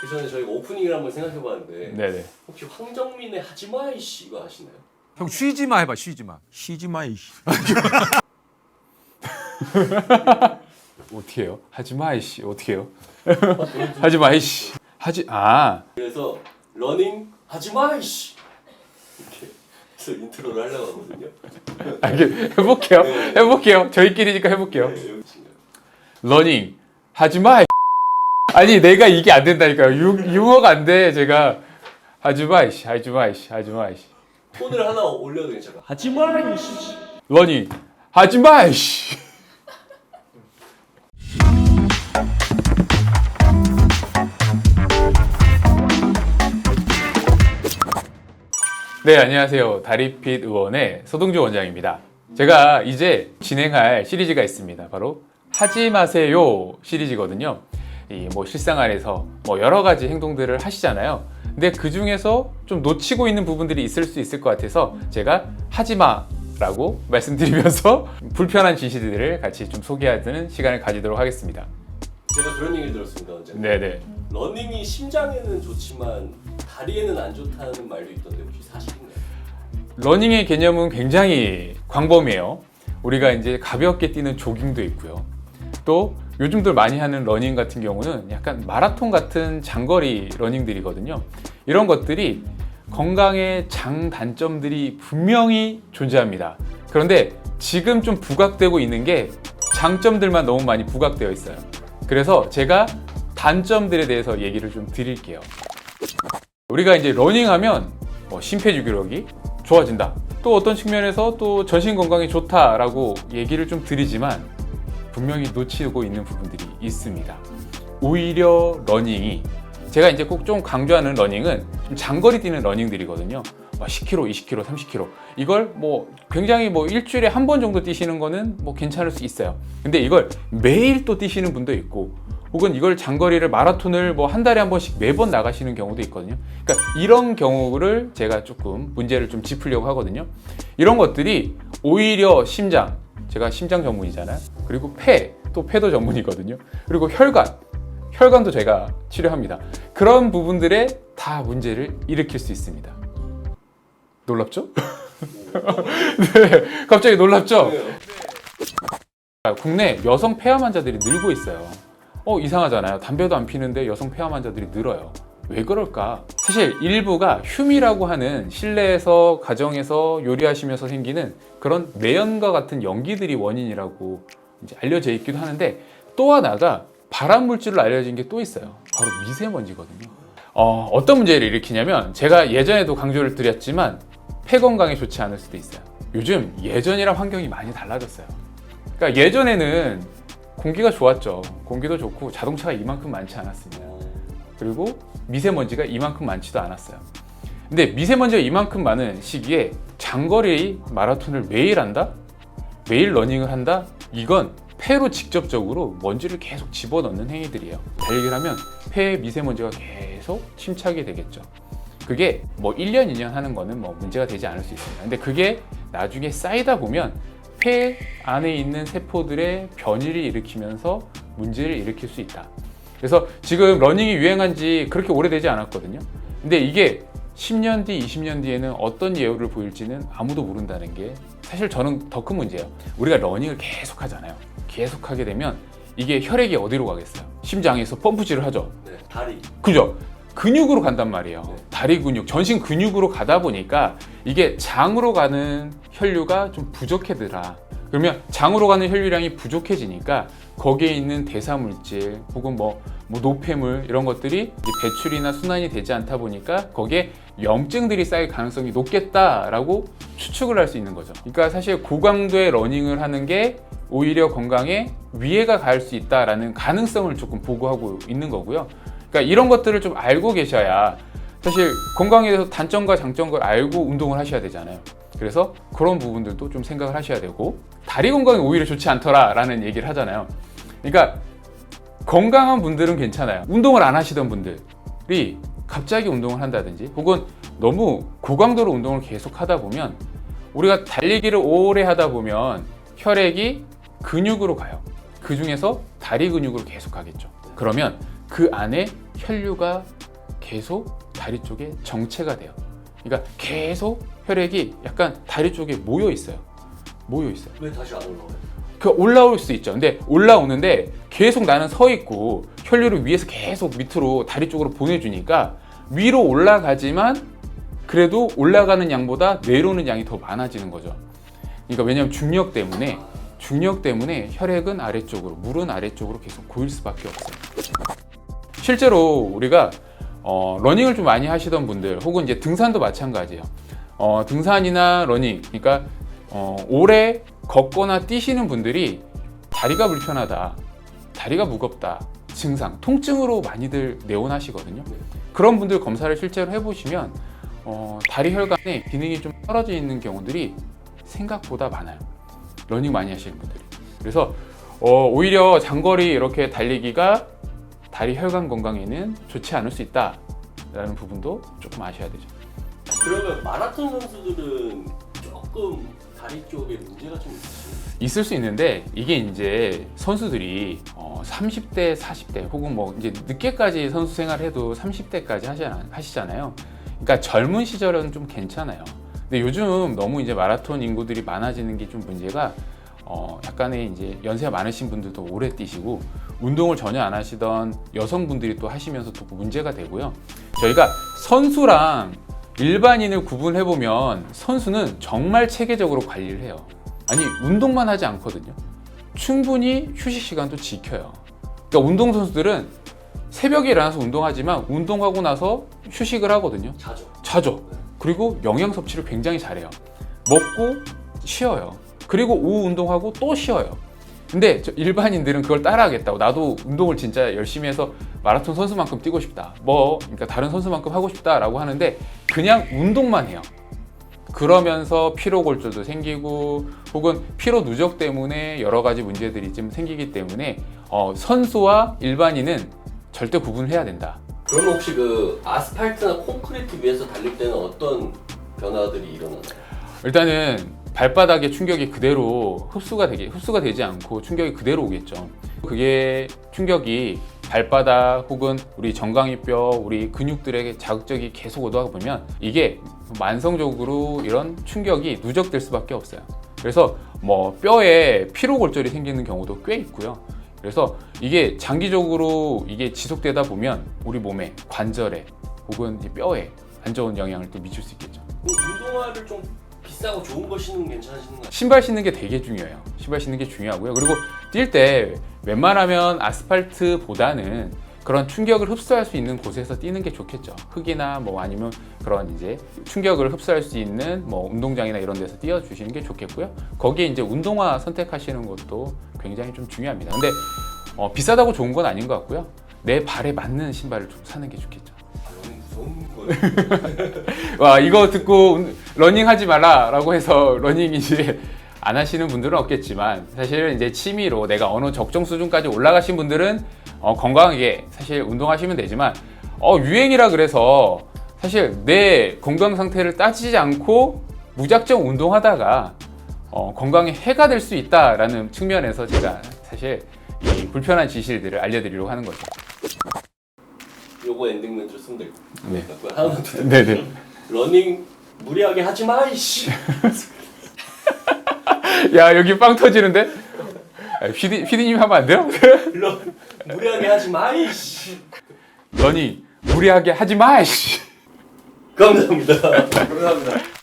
그 전에 저희가 오프닝을 한번 생각해봤는데 네네. 혹시 황정민의 하지마 이씨 이거 아시나요? 형 쉬지 마 해봐 쉬지 마. 쉬지 마 이씨. 어떻게 해요? 하지 마 이씨. 어떻게 해요? 하지 마 이씨. 하지 아. 그래서 러닝 하지마 이씨 이렇게 해서 인트로를 하려고 하거든요. 아, 이게 해볼게요. 해볼게요. 저희끼리니까 해볼게요. 네, 여기 있습니다. 러닝 하지 마. 아니 내가 이게 안 된다니까요. 유, 유머가 안 돼. 제가 하지 마 이씨. 하지 마 이씨. 하지 마 이씨. 톤을 하나 올려도 괜찮아. 하지 마 이씨. 러닝 하지 마 이씨. 네, 안녕하세요. 다리핏 의원의 서동주 원장입니다. 제가 이제 진행할 시리즈가 있습니다. 바로 하지 마세요 시리즈거든요. 이뭐 실생활에서 뭐 여러 가지 행동들을 하시잖아요. 근데 그 중에서 좀 놓치고 있는 부분들이 있을 수 있을 것 같아서 제가 하지 마 라고 말씀드리면서 불편한 지시들을 같이 좀 소개하는 시간을 가지도록 하겠습니다. 제가 그런 얘기를 들었습니다 언제. 네네. 러닝이 심장에는 좋지만 다리에는 안 좋다는 말도 있던데 혹시 사실인가요? 러닝의 개념은 굉장히 광범위해요. 우리가 이제 가볍게 뛰는 조깅도 있고요. 또 요즘들 많이 하는 러닝 같은 경우는 약간 마라톤 같은 장거리 러닝들이거든요. 이런 것들이 건강에 장단점들이 분명히 존재합니다. 그런데 지금 좀 부각되고 있는 게 장점들만 너무 많이 부각되어 있어요. 그래서 제가 단점들에 대해서 얘기를 좀 드릴게요. 우리가 이제 러닝하면 뭐 심폐지구력이 좋아진다. 또 어떤 측면에서 또 전신 건강에 좋다라고 얘기를 좀 드리지만 분명히 놓치고 있는 부분들이 있습니다. 오히려 러닝이 제가 이제 꼭 좀 강조하는 러닝은 좀 장거리 뛰는 러닝들이거든요. 뭐 10km, 20km, 30km 이걸 뭐 굉장히 뭐 일주일에 한 번 정도 뛰시는 거는 뭐 괜찮을 수 있어요. 근데 이걸 매일 또 뛰시는 분도 있고 혹은 이걸 장거리를 마라톤을 뭐 한 달에 한 번씩 매번 나가시는 경우도 있거든요. 그러니까 이런 경우를 제가 조금 문제를 좀 짚으려고 하거든요. 이런 것들이 오히려 심장, 제가 심장 전문이잖아요. 그리고 폐, 또 폐도 전문이거든요. 그리고 혈관, 혈관도 제가 치료합니다. 그런 부분들에 다 문제를 일으킬 수 있습니다. 놀랍죠? 네, 갑자기 놀랍죠? 네. 아, 국내 여성 폐암 환자들이 늘고 있어요. 어, 이상하잖아요. 담배도 안 피는데 여성 폐암 환자들이 늘어요. 왜 그럴까? 사실 일부가 휴미라고 하는 실내에서 가정에서 요리하시면서 생기는 그런 매연과 같은 연기들이 원인이라고 이제 알려져 있기도 하는데 또 하나가 발암 물질로 알려진 게 또 있어요. 바로 미세먼지거든요. 어, 어떤 문제를 일으키냐면 제가 예전에도 강조를 드렸지만 폐 건강에 좋지 않을 수도 있어요. 요즘 예전이랑 환경이 많이 달라졌어요. 그러니까 예전에는 공기가 좋았죠. 공기도 좋고 자동차가 이만큼 많지 않았습니다. 그리고 미세먼지가 이만큼 많지도 않았어요. 근데 미세먼지가 이만큼 많은 시기에 장거리 마라톤을 매일 한다? 매일 러닝을 한다? 이건 폐로 직접적으로 먼지를 계속 집어넣는 행위들이에요. 달리기를 하면 폐에 미세먼지가 계속 침착이 되겠죠. 그게 뭐 1년, 2년 하는 거는 뭐 문제가 되지 않을 수 있습니다. 근데 그게 나중에 쌓이다 보면 폐 안에 있는 세포들의 변이를 일으키면서 문제를 일으킬 수 있다. 그래서 지금 러닝이 유행한 지 그렇게 오래되지 않았거든요. 근데 이게 10년 뒤, 20년 뒤에는 어떤 예우를 보일지는 아무도 모른다는 게 사실 저는 더 큰 문제예요. 우리가 러닝을 계속 하잖아요. 계속 하게 되면 이게 혈액이 어디로 가겠어요? 심장에서 펌프질을 하죠. 네, 다리. 그죠? 근육으로 간단 말이에요. 네. 다리 근육, 전신 근육으로 가다 보니까 이게 장으로 가는 혈류가 좀 부족해더라. 그러면 장으로 가는 혈류량이 부족해지니까 거기에 있는 대사 물질 혹은 뭐, 뭐 노폐물 이런 것들이 배출이나 순환이 되지 않다 보니까 거기에 염증들이 쌓일 가능성이 높겠다라고 추측을 할 수 있는 거죠. 그러니까 사실 고강도의 러닝을 하는 게 오히려 건강에 위해가 갈 수 있다라는 가능성을 조금 보고하고 있는 거고요. 그러니까 이런 것들을 좀 알고 계셔야 사실 건강에 대해서 단점과 장점을 알고 운동을 하셔야 되잖아요. 그래서 그런 부분들도 좀 생각을 하셔야 되고 다리 건강이 오히려 좋지 않더라라는 얘기를 하잖아요. 그러니까 건강한 분들은 괜찮아요. 운동을 안 하시던 분들이 갑자기 운동을 한다든지 혹은 너무 고강도로 운동을 계속 하다 보면 우리가 달리기를 오래 하다 보면 혈액이 근육으로 가요. 그 중에서 다리 근육으로 계속 가겠죠. 그러면 그 안에 혈류가 계속 다리 쪽에 정체가 돼요. 그러니까 계속 혈액이 약간 다리 쪽에 모여 있어요. 모여 있어요. 왜 다시 안 올라와요? 그 올라올 수 있죠. 근데 올라오는데 계속 나는 서 있고 혈류를 위에서 계속 밑으로 다리 쪽으로 보내주니까 위로 올라가지만 그래도 올라가는 양보다 내려오는 양이 더 많아지는 거죠. 그러니까 왜냐하면 중력 때문에 중력 때문에 혈액은 아래쪽으로 물은 아래쪽으로 계속 고일 수밖에 없어요. 실제로 우리가 어, 러닝을 좀 많이 하시던 분들 혹은 이제 등산도 마찬가지예요. 어, 등산이나 러닝, 그러니까 어, 오래 걷거나 뛰시는 분들이 다리가 불편하다, 다리가 무겁다, 증상, 통증으로 많이들 내원하시거든요. 그런 분들 검사를 실제로 해보시면 어, 다리 혈관에 기능이 좀 떨어져 있는 경우들이 생각보다 많아요. 러닝 많이 하시는 분들이. 그래서 어, 오히려 장거리 이렇게 달리기가 다리 혈관 건강에는 좋지 않을 수 있다라는 부분도 조금 아셔야 되죠. 그러면 마라톤 선수들은 조금 다리 쪽에 문제가 좀 있으신가요? 있을 수 있는데 이게 이제 선수들이 어, 30대, 40대 혹은 뭐 이제 늦게까지 선수 생활해도 30대까지 하시잖아, 하시잖아요. 그러니까 젊은 시절은 좀 괜찮아요. 근데 요즘 너무 이제 마라톤 인구들이 많아지는 게 좀 문제가 어, 약간의 이제 연세가 많으신 분들도 오래 뛰시고 운동을 전혀 안 하시던 여성분들이 또 하시면서 또 문제가 되고요. 저희가 선수랑 일반인을 구분해 보면 선수는 정말 체계적으로 관리를 해요. 아니 운동만 하지 않거든요. 충분히 휴식 시간도 지켜요. 그러니까 운동 선수들은 새벽에 일어나서 운동하지만 운동하고 나서 휴식을 하거든요. 자죠. 자죠. 그리고 영양 섭취를 굉장히 잘해요. 먹고 쉬어요. 그리고 오후 운동하고 또 쉬어요. 근데 저 일반인들은 그걸 따라하겠다고 나도 운동을 진짜 열심히 해서 마라톤 선수만큼 뛰고 싶다. 뭐 그러니까 다른 선수만큼 하고 싶다라고 하는데 그냥 운동만 해요. 그러면서 피로 골절도 생기고 혹은 피로 누적 때문에 여러 가지 문제들이 좀 생기기 때문에 어, 선수와 일반인은 절대 구분을 해야 된다. 그러면 혹시 그 아스팔트나 콘크리트 위에서 달릴 때는 어떤 변화들이 일어나나요? 일단은 발바닥의 충격이 그대로 흡수가 되게 흡수가 되지 않고 충격이 그대로 오겠죠. 그게 충격이 발바닥 혹은 우리 정강이뼈, 우리 근육들에게 자극적이 계속 오다 보면 이게 만성적으로 이런 충격이 누적될 수밖에 없어요. 그래서 뭐 뼈에 피로 골절이 생기는 경우도 꽤 있고요. 그래서 이게 장기적으로 이게 지속되다 보면 우리 몸에 관절에 혹은 이 뼈에 안 좋은 영향을 또 미칠 수 있겠죠. 그럼 운동화를 좀 비싸고 좋은 거 신으면 괜찮으신가요? 신발 신는 게 되게 중요해요. 신발 신는 게 중요하고요. 그리고 뛸 때 웬만하면 아스팔트보다는 그런 충격을 흡수할 수 있는 곳에서 뛰는 게 좋겠죠. 흙이나 뭐 아니면 그런 이제 충격을 흡수할 수 있는 뭐 운동장이나 이런 데서 뛰어 주시는 게 좋겠고요. 거기에 이제 운동화 선택하시는 것도 굉장히 좀 중요합니다. 근데 어, 비싸다고 좋은 건 아닌 것 같고요. 내 발에 맞는 신발을 좀 사는 게 좋겠죠. 아, 거예요. 와 이거 듣고 운- 러닝 하지 마라라고 해서 러닝 이제 안 하시는 분들은 없겠지만 사실은 이제 취미로 내가 어느 적정 수준까지 올라가신 분들은 어, 건강하게 사실 운동하시면 되지만 어, 유행이라 그래서 사실 내 건강 상태를 따지지 않고 무작정 운동하다가 어, 건강에 해가 될 수 있다라는 측면에서 제가 사실 이 불편한 지실들을 알려드리려고 하는 거죠. 요거 엔딩 멘트로 쓰면 될것 네. 하나만 더. 네네. 러닝 무리하게 하지 마 이씨. 야 여기 빵 터지는데? 아, 피디 피디님 하면 안 돼요? 러 무리하게 하지 마 이씨. 러닝 무리하게 하지 마. 씨. 감사합니다. 감사합니다.